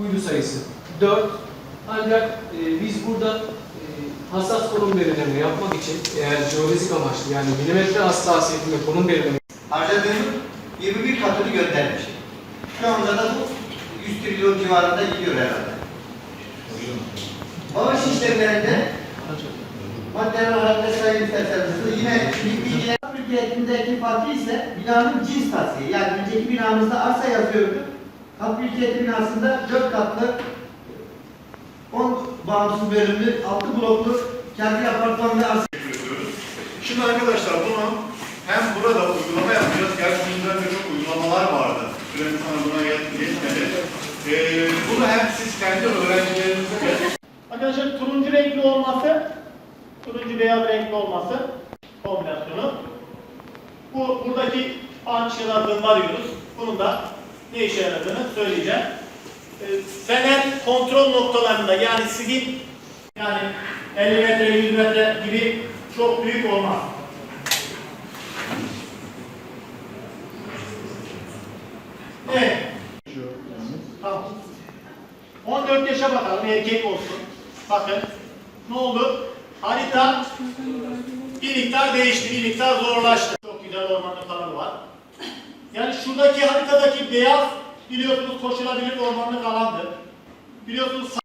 Uydu sayısı 4. Ancak e, biz burada e, hassas konum belirleme yapmak için eğer jeodezik amaçlı yani milimetre hassasiyetinde konum belirleme harcadığımın 21 katını göndermiş. Şu anda da bu 100 trilyon civarında gidiyor herhalde. Bağış işlemlerinde maddeler halinde sayın isterseniz yine bilgiler mülkiyetindeki farkı ise binanın cins tavsiye. Yani önceki binamızda arsa yazıyordu. Kat mülkiyeti binasında 4 katlı 10 bağımsız bölümlü 6 bloklu kendi apartman ve. Şimdi arkadaşlar bunu hem burada uygulama yapacağız. Gerçi bundan çok uygulamalar vardı. Süremiz sana buna yet- yetmedi. Ee, bunu hem siz kendi öğrencilerinize Arkadaşlar turuncu renkli olması, turuncu beyaz renkli olması kombinasyonu. Bu buradaki ançın adını arıyoruz. Bunun da ne işe yaradığını söyleyeceğim. Ee, fener kontrol noktalarında yani sigin yani 50 metre 100 metre gibi çok büyük olmaz. Evet. Tamam. 14 yaşa bakalım erkek olsun. Bakın ne oldu? Harita bir miktar değişti, bir miktar zorlaştı. Çok güzel ormanlık alanı var. Yani şuradaki haritadaki beyaz biliyorsunuz koşulabilir ormanlık alandır. Biliyorsunuz